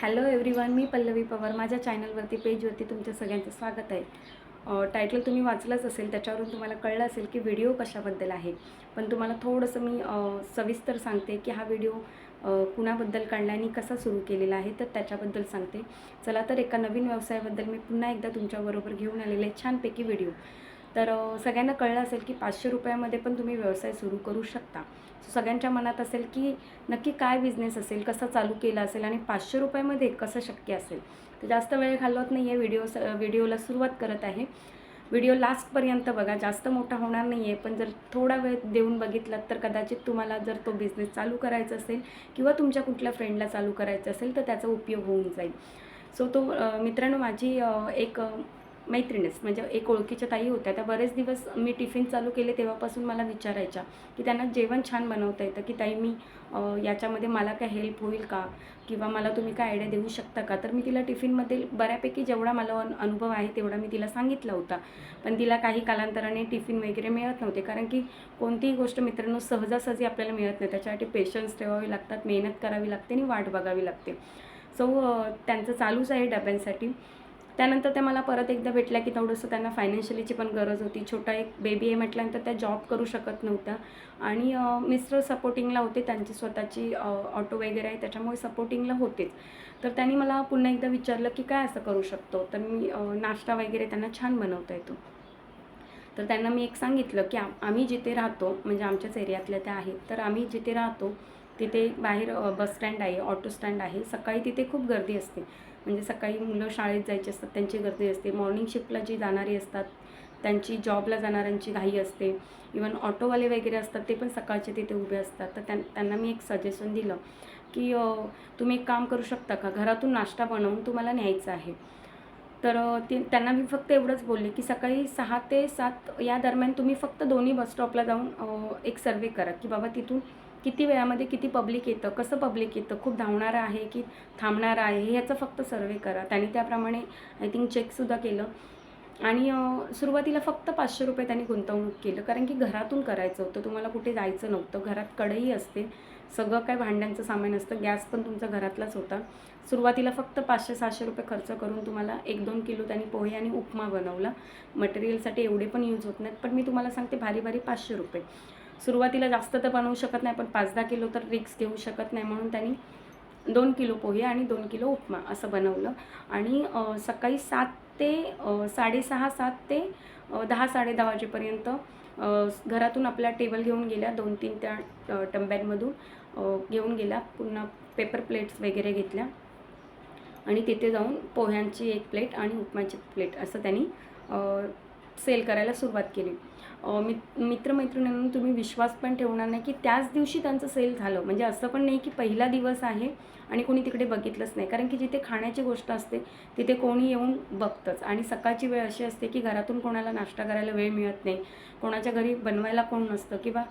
Hello everyone मी पल्लवी पवार. माझ्या चॅनलवरती पेजवरती तुमच्या सगळ्यांचं स्वागत आहे. टायटल तुम्ही वाचलंच असेल त्याच्यावरून तुम्हाला कळलं असेल की व्हिडिओ कशाबद्दल आहे. पण तुम्हाला थोडंसं मी सविस्तर सांगते की हा व्हिडिओ कुणाबद्दल काढला आणि कसा सुरू केलेला आहे तर त्याच्याबद्दल सांगते. चला तर एका नवीन व्यवसायाबद्दल मी पुन्हा एकदा तुमच्याबरोबर घेऊन आलेले आहे छानपैकी व्हिडिओ तर सगळ्यांना कळलं असेल की पाचशे रुपयामध्ये पण तुम्ही व्यवसाय सुरू करू शकता. सगळ्यांच्या मनात असेल की नक्की काय बिझनेस असेल कसा चालू केला असेल आणि पाचशे रुपयामध्ये कसं शक्य असेल. तर जास्त वेळ घालवत नाही आहे व्हिडिओ व्हिडिओला सुरुवात करत आहे. व्हिडिओ लास्टपर्यंत बघा जास्त मोठा होणार नाही आहे पण जर थोडा वेळ देऊन बघितलात तर कदाचित तुम्हाला जर तो बिझनेस चालू करायचा असेल किंवा तुमच्या कुठल्या फ्रेंडला चालू करायचा असेल तर त्याचा उपयोग होऊन जाईल. सो तो मित्रांनो माझी एक मैत्रिणीच म्हणजे एक ओळखीच्या ताई होत्या. त्या बरेच दिवस मी टिफिन चालू केले तेव्हापासून मला विचारायच्या की त्यांना जेवण छान बनवता येतं की ताई मी याच्यामध्ये मला काय हेल्प होईल का? किंवा मला तुम्ही काय आयडिया देऊ शकता का? तर मी तिला टिफिनमध्ये बऱ्यापैकी जेवढा मला अनुभव आहे तेवढा मी तिला सांगितला होता. पण तिला काही कालांतराने टिफिन वगैरे मिळत नव्हते कारण की कोणतीही गोष्ट मित्रांनो सहजासहजी आपल्याला मिळत नाही. त्याच्यासाठी पेशन्स ठेवावे लागतात मेहनत करावी लागते आणि वाट बघावी लागते. सो त्यांचं चालूच आहे डब्यांसाठी. त्यानंतर त्या मला परत एकदा भेटल्या की थोडंसं त्यांना फायनान्शियलीची पण गरज होती. छोटा एक बेबी आहे म्हटल्यानंतर त्या जॉब करू शकत नव्हत्या. आणि मिस्टर सपोर्टिंगला होते. त्यांची स्वतःची ऑटो वगैरे आहे. त्याच्यामुळे सपोर्टिंगला होतेच. तर त्यांनी मला पुन्हा एकदा विचारलं की काय असं करू शकतो? तर मी नाश्ता वगैरे त्यांना छान बनवता येतो. तर त्यांना मी एक सांगितलं की आम्ही जिथे राहतो म्हणजे आमच्याच एरियातल्या त्या आहेत. तर आम्ही जिथे राहतो तिथे बाहेर बस स्टँड आहे ऑटो स्टँड आहे. सकाळी तिथे खूप गर्दी असते. म्हणजे सकाळी मुलं शाळेत जायची असतात त्यांची गर्दी असते. मॉर्निंग शिफ्टला जी जाणारी असतात त्यांची जॉबला जाणाऱ्यांची घाई असते. इवन ऑटोवाले वगैरे असतात ते पण सकाळचे तिथे उभे असतात. तर त्यां त्यांना मी एक सजेशन दिलं की तुम्ही एक काम करू शकता का? घरातून नाश्ता बनवून तुम्हाला न्यायचा आहे. तर ते त्यांना मी फक्त एवढंच बोलले की सकाळी सहा ते सात या दरम्यान तुम्ही फक्त दोन्ही बस स्टॉपला जाऊन एक सर्वे करा की बाबा तिथून किती वेळामध्ये किती पब्लिक येतं कसं पब्लिक येतं खूप धावणारं आहे की थांबणारं आहे हे ह्याचं फक्त सर्वे करा. त्यांनी त्याप्रमाणे आय थिंक चेकसुद्धा केलं. आणि सुरुवातीला फक्त पाचशे रुपये त्यांनी गुंतवणूक केलं. कारण की घरातून करायचं होतं तुम्हाला कुठे जायचं नव्हतं घरात कढई असते. सगळं काय भांड्यांचं सामान असतं गॅस पण तुमचा घरातलाच होता. सुरुवातीला फक्त पाचशे सहाशे रुपये खर्च करून तुम्हाला एक दोन किलो त्यांनी पोहे आणि उपमा बनवला. मटेरियलसाठी एवढे पण यूज होत नाहीत पण मी तुम्हाला सांगते भारी भारी पाचशे रुपये. सुरुवातीला जास्त तर बनवू शकत नाही पण पाच दहा किलो तर रिक्स घेऊ शकत नाही म्हणून त्यांनी दोन किलो पोहे आणि दोन किलो उपमा असं बनवलं. आणि सकाळी सात ते साडेसहा सात ते दहा साडे दहा वाजेपर्यंत घरातून आपल्या टेबल घेऊन गेल्या दोन तीन त्या टंब्यांमधून घेऊन गेल्या पुन्हा पेपर प्लेट्स वगैरे घेतल्या. आणि तिथे जाऊन पोह्यांची एक प्लेट आणि उपमाची प्लेट असं त्यांनी सेल करायला सुरुवात केली. मित मित्रमैत्रिणींना तुम्ही विश्वास पण ठेवणार नाही की त्याच दिवशी त्यांचं सेल झालं. म्हणजे असं पण नाही की पहिला दिवस आहे आणि कोणी तिकडे बघितलंच नाही. कारण की जिथे खाण्याची गोष्ट असते तिथे कोणी येऊन बघतंच. आणि सकाळची वेळ अशी असते की घरातून कोणाला नाश्ता करायला वेळ मिळत नाही. कोणाच्या घरी बनवायला कोण नसतं किंवा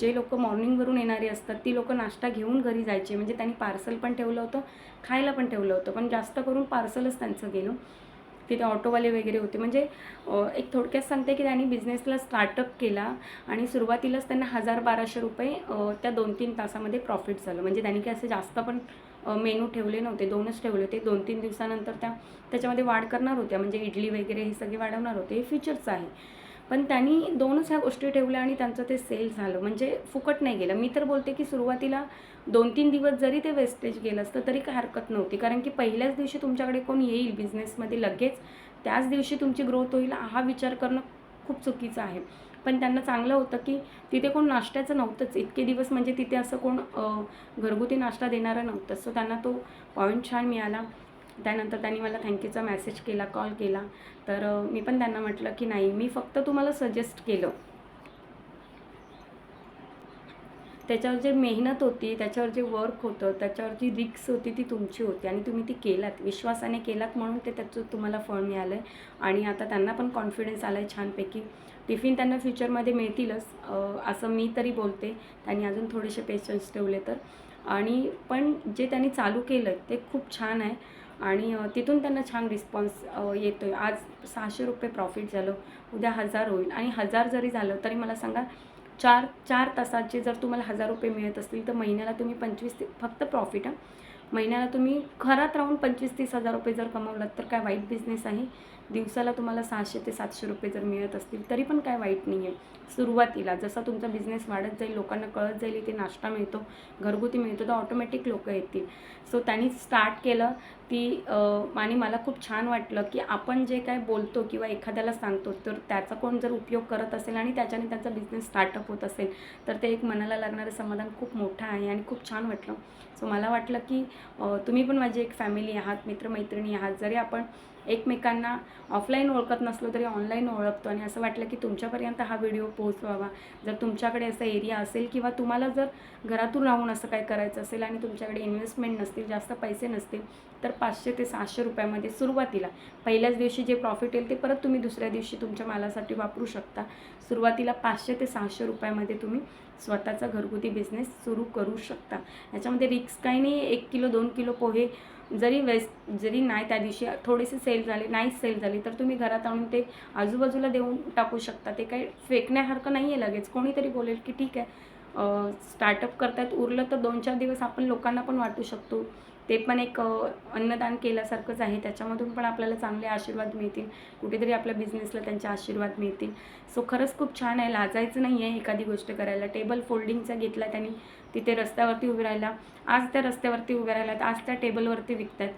जे लोक मॉर्निंगवरून येणारी असतात ती लोक नाश्ता घेऊन घरी जायचे. म्हणजे त्यांनी पार्सल पण ठेवलं होतं खायला पण ठेवलं होतं. पण जास्त करून पार्सलच त्यांचं गेलं. तिथे ऑटोवाले वगैरे होते. म्हणजे एक थोडक्यात सांगते की त्यांनी बिझनेसला स्टार्टअप केला आणि सुरुवातीलाच त्यांना हजार बाराशे रुपये त्या दोन तीन तासामध्ये प्रॉफिट झालं. म्हणजे त्यांनी काही असं जास्त पण मेनू ठेवले नव्हते दोनच ठेवले होते. दोन तीन दिवसानंतर त्या त्याच्यामध्ये वाढ करणार होत्या. म्हणजे इडली वगैरे हे सगळे वाढवणार होते. हे फीचर्स आहे. पण त्यांनी दोनच ह्या गोष्टी ठेवल्या आणि त्यांचं ते सेल झालं. म्हणजे फुकट नाही गेलं. मी तर बोलते की सुरुवातीला दोन तीन दिवस जरी ते वेस्टेज गेलं असतं तरी काय हरकत नव्हती. कारण की पहिल्याच दिवशी तुमच्याकडे कोण येईल बिझनेसमध्ये लगेच त्याच दिवशी तुमची ग्रोथ होईल हा विचार करणं खूप चुकीचं आहे. पण त्यांना चांगलं होतं की तिथे कोण नाश्त्याचं नव्हतंच. इतके दिवस म्हणजे तिथे असं कोण घरगुती नाश्ता देणारं नव्हतं. सो त्यांना तो पॉईंट छान मिळाला. त्यानंतर त्यांनी मला थँक्यूचा मॅसेज केला कॉल केला. तर मी पण त्यांना म्हटलं की नाही मी फक्त तुम्हाला सजेस्ट केलं. त्याच्यावर जे मेहनत होती त्याच्यावर जे वर्क होतं त्याच्यावर जी रिक्स होती ती तुमची होती आणि तुम्ही ती केलात. विश्वासाने केलात म्हणून ते त्याचं तुम्हाला फळ मिळालं आहे आणि आता त्यांना पण कॉन्फिडन्स आला आहे छानपैकी. टिफिन त्यांना फ्युचरमध्ये मिळतीलच असं मी तरी बोलते. त्यांनी अजून थोडेसे पेशन्स ठेवले तर. आणि पण जे त्यांनी चालू केलं आहे ते खूप छान आहे. आणि तिथून त्यांना छान रिस्पॉन्स येतो आहे आज सहाशे रुपये प्रॉफिट झालं उद्या हजार होईल. आणि हजार जरी झालं तरी मला सांगा चार चार तासाचे जर तुम्हाला हजार रुपये मिळत असतील तर महिन्याला तुम्ही पंचवीस ते फक्त प्रॉफिट हां. महिन्याला तुम्ही घरात राहून पंचवीस तीस हजार रुपये जर कमावलात तर काय वाईट बिझनेस आहे? दिवसाला तुम्हाला सहाशे ते सातशे रुपये जर मिळत असतील तरी पण काय वाईट नाही आहे सुरुवातीला जसा तुमचा बिझनेस वाढत जाईल लोकांना कळत जाईल इथे नाश्ता मिळतो घरगुती मिळतो तर ऑटोमॅटिक लोक येतील. सो त्यांनी स्टार्ट केलं ती आणि मला खूप छान वाटलं की आपण जे काय बोलतो किंवा एखाद्याला सांगतो तर त्याचा कोण जर उपयोग करत असेल आणि त्याच्याने त्यांचा बिझनेस स्टार्टअप होत असेल तर ते एक मनाला लागणारं समाधान खूप मोठं आहे आणि खूप छान वाटलं. सो मला वाटलं की तुम्ही पण माझी एक फॅमिली आहात मित्रमैत्रिणी आहात. जरी आपण एकमेकांना ऑफलाईन ओळखत नसलो तरी ऑनलाईन ओळखतो आणि असं वाटलं की तुमच्यापर्यंत हा व्हिडिओ पोहोचवावा. जर तुमच्याकडे असा एरिया असेल किंवा तुम्हाला जर घरातून राहून असं काय करायचं असेल आणि तुमच्याकडे इन्व्हेस्टमेंट नसतील जास्त पैसे नसतील तर पाचशे ते सहाशे रुपयामध्ये सुरुवातीला. पहिल्याच दिवशी जे प्रॉफिट येईल ते परत तुम्ही दुसऱ्या दिवशी तुमच्या मालासाठी वापरू शकता. सुरुवातीला पाचशे ते सहाशे रुपयामध्ये तुम्ही स्वतःचा घरगुती बिझनेस सुरू करू शकता. याच्यामध्ये रिक्स काही नाही एक किलो दोन किलो पोहे जरी वेस्ट जरी नाही त्या दिवशी थोडेसे सेल झाले नाही सेल झाली तर तुम्ही घरात आणून ते आजूबाजूला देऊन टाकू शकता. ते काही फेकण्यासारखं नाही आहे लगेच. कोणीतरी बोलेल की ठीक आहे स्टार्टअप करतात उरलं तर दोन चार दिवस आपण लोकांना पण वाटू शकतो. ते पण एक अन्नदान केल्यासारखंच आहे. त्याच्यामधून पण आपल्याला चांगले आशीर्वाद मिळतील. कुठेतरी आपल्या बिझनेसला त्यांचे आशीर्वाद मिळतील. सो खरंच खूप छान आहे. लाजायचं नाही आहे एखादी गोष्ट करायला. टेबल फोल्डिंगचा घेतला त्यांनी. तिथे रस्त्यावरती उभे राहिला. आज त्या रस्त्यावरती उभे राहिल्यात आज त्या टेबलवरती विकतात.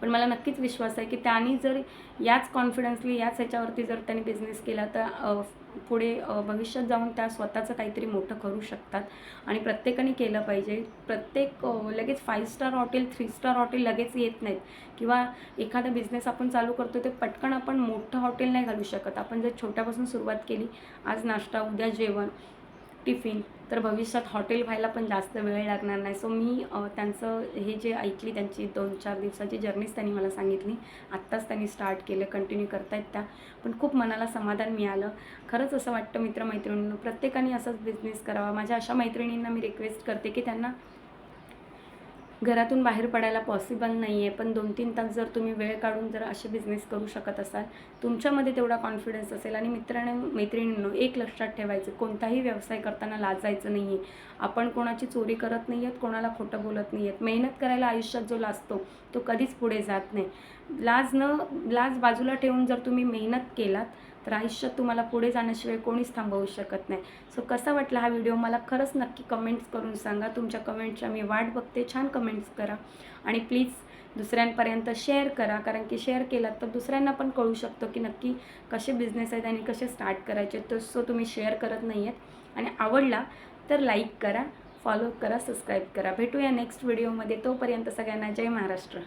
पण मला नक्कीच विश्वास आहे की त्यांनी जर याच कॉन्फिडन्सली याच ह्याच्यावरती जर त्यांनी बिझनेस केला तर पुढे भविष्यात जाऊन त्या स्वतःचं काहीतरी मोठं करू शकतात. आणि प्रत्येकाने केलं पाहिजे. प्रत्येक लगेच five star hotel three star hotel लगेच येत नाहीत. किंवा एखादा बिझनेस आपण चालू करतो ते पटकन आपण मोठं हॉटेल नाही घालू शकत. आपण जर छोट्यापासून सुरुवात केली आज नाश्ता उद्या जेवण टिफिन तर भविष्यात हॉटेल व्हायला पण जास्त वेळ लागणार नाही. सो मी त्यांचं हे जे ऐकली त्यांची दोन चार दिवसाची जर्नीच त्यांनी मला सांगितली. आत्ताच त्यांनी स्टार्ट केलं कंटिन्यू करतायत त्या. पण खूप मनाला समाधान मिळालं. खरंच असं वाटतं मित्रमैत्रिणींना प्रत्येकाने असंच बिझनेस करावा. माझ्या अशा मैत्रिणींना मी रिक्वेस्ट करते की त्यांना घरातून बाहेर पडायला पॉसिबल नाही आहे पण दोन तीन तास जर तुम्ही वेळ काढून जर असे बिझनेस करू शकत असाल तुमच्यामध्ये तेवढा कॉन्फिडन्स असेल. आणि मित्राने मैत्रिणींनो एक लक्षात ठेवायचं कोणताही व्यवसाय करताना लाजायचं नाही आहे आपण कोणाची चोरी करत नाही आहेत कोणाला खोटं बोलत नाही आहेत मेहनत करायला आयुष्यात जो लाजतो तो कधीच पुढे जात नाही. लाज न लाज बाजूला ठेवून जर तुम्ही मेहनत केलात तर आयुष्यात तुम्हाला पुढे जाण्याशिवाय कोणीच थांबवू शकत नाही. सो कसा वाटला हा व्हिडिओ मला खरंच नक्की कमेंट्स करून सांगा. तुमच्या कमेंटच्या मी वाट बघते. छान कमेंट्स करा. आणि प्लीज दुसऱ्यांपर्यंत शेअर करा. कारण की शेअर केलात तर दुसऱ्यांना पण कळू शकतो की नक्की कसे बिझनेस आहेत आणि कसे स्टार्ट करायचे. तर सो तुम्ही शेअर करत नाही आहेत आणि आवडला तर लाईक करा फॉलो करा सबस्क्राईब करा. भेटूया नेक्स्ट व्हिडिओमध्ये तोपर्यंत सगळ्यांना जय महाराष्ट्र.